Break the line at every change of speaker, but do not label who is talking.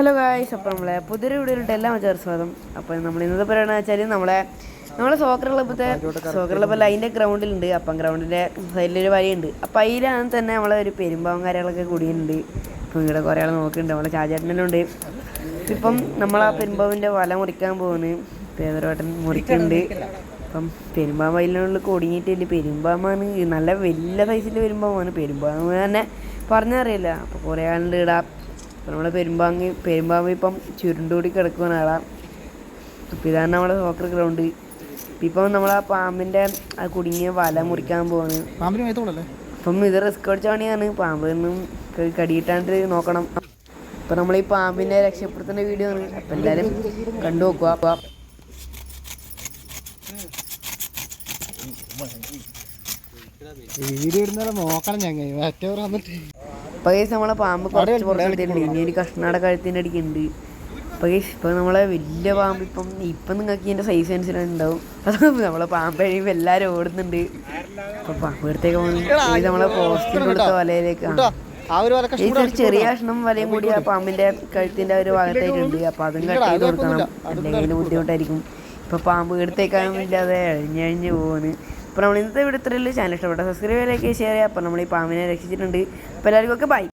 Hello guys അപ്പോൾ നമ്മളെ പുതിയൊരു വീഡിയോയിലിട്ട് എല്ലാം വെച്ചാൽ സ്വാഗതം. അപ്പോൾ നമ്മൾ ഇന്നത്തെ പറയുകയാണെന്ന് വെച്ചാൽ നമ്മളെ നമ്മളെ സോക്കർ ക്ലബ്ബത്തെ സോക്കർ ക്ലബ്ബല്ല അതിന്റെ ഗ്രൗണ്ടിലുണ്ട് അപ്പം ഗ്രൗണ്ടിന്റെ സൈഡിലൊരു വഴിയുണ്ട്. അപ്പം അതിലാണ് തന്നെ നമ്മളെ ഒരു പെരുമ്പാവും കാര്യങ്ങളൊക്കെ കൂടിയിട്ടുണ്ട്. ഇപ്പം ഇവിടെ കുറേ ആൾ നോക്കുന്നുണ്ട് നമ്മളെ ചാചേട്ടനെല്ലാം ഉണ്ട്. ഇപ്പം ആ പെരുമ്പാവിന്റെ വല മുറിക്കാൻ പോകുന്നു പേദരോട്ടൻ മുറിക്കുന്നുണ്ട് അപ്പം പെരുമ്പാവ അതിനുള്ളിൽ കുടുങ്ങിയിട്ടില്ല. പെരുമ്പാമാണ് നല്ല വലിയ സൈസിന്റെ പെരുമ്പാവാണ് പെരുമ്പാമ്പ് തന്നെ പറഞ്ഞറിയില്ല. അപ്പോൾ കുറേ ആളുണ്ട് ഇടാം. നമ്മളെ പെരുമ്പാങ്ങി പെരുമ്പാമ്പ് ഇപ്പം ചുരുണ്ടുകൂടി കിടക്കുകയാണ് ആളാ. അപ്പം ഇതാണ് നമ്മുടെ സോക്കർ ഗ്രൗണ്ട് ഇപ്പം നമ്മൾ ആ പാമ്പിന്റെ ആ കുടുങ്ങിയ വല മുറിക്കാൻ പോവാണ്.
പാമ്പിന്
അപ്പം ഇത് റിസ്ക് അടിച്ച പണിയാണ്. പാമ്പ് നിന്നും കടിയിട്ടാണ്ട് നോക്കണം. അപ്പം നമ്മൾ ഈ പാമ്പിനെ രക്ഷപ്പെടുത്തുന്ന വീഡിയോ ആണ്. അപ്പം എല്ലാവരും കണ്ടു നോക്കുക.
വീഡിയോ ഇടുന്നാലും നോക്കണം ഞങ്ങൾ മറ്റവർ വന്നിട്ട്
കേസ് നമ്മളെ പാമ്പ് കുറച്ച് പുറത്തെടുത്തിട്ടുണ്ട് ഇനി ഒരു കഷ്ണാട കഴുത്തിന്റെ അടിക്കുന്നുണ്ട്. അപ്പോൾ കേസ് ഇപ്പൊ നമ്മളെ വലിയ പാമ്പ് ഇപ്പം ഇപ്പം നിങ്ങൾക്ക് ഇതിന്റെ സൈസ് അനുസരിച്ചുണ്ടാവും അത് നമ്മളെ പാമ്പ് കഴിയുമ്പോൾ എല്ലാവരും ഓടുന്നുണ്ട്. അപ്പോൾ പാമ്പ് എടുത്തേക്ക് പോകുന്നത് നമ്മളെ പോസ്റ്റിൽ കൊടുത്ത വലയിലേക്ക്
ഒരു
ചെറിയ കഷ്ണം വലയും കൂടി ആ പാമ്പിന്റെ കഴുത്തിന്റെ ഒരു ഭാഗത്തായിട്ടുണ്ട്. അപ്പൊ അതും കട്ട് ചെയ്ത് കൊടുക്കണം. അല്ലെങ്കിൽ ബുദ്ധിമുട്ടായിരിക്കും. ഇപ്പൊ പാമ്പ് എടുത്തേക്കാനും ഇല്ലാതെ എഴിഞ്ഞഴിഞ്ഞ് പോകുന്നു അപ്പൊ നമ്മൾ ഇന്നത്തെ വീഡിയോ ഇത്രയുള്ളൂ ചാനൽ ഇഷ്ടപ്പെട്ട സബ്സ്ക്രൈബ് ലൈക്ക് ഷെയർ ചെയ്യുക അപ്പോൾ നമ്മൾ ഈ പാമ്പിനെ രക്ഷിച്ചിട്ടുണ്ട്. അപ്പോൾ എല്ലാവർക്കും ഒക്കെ ബൈ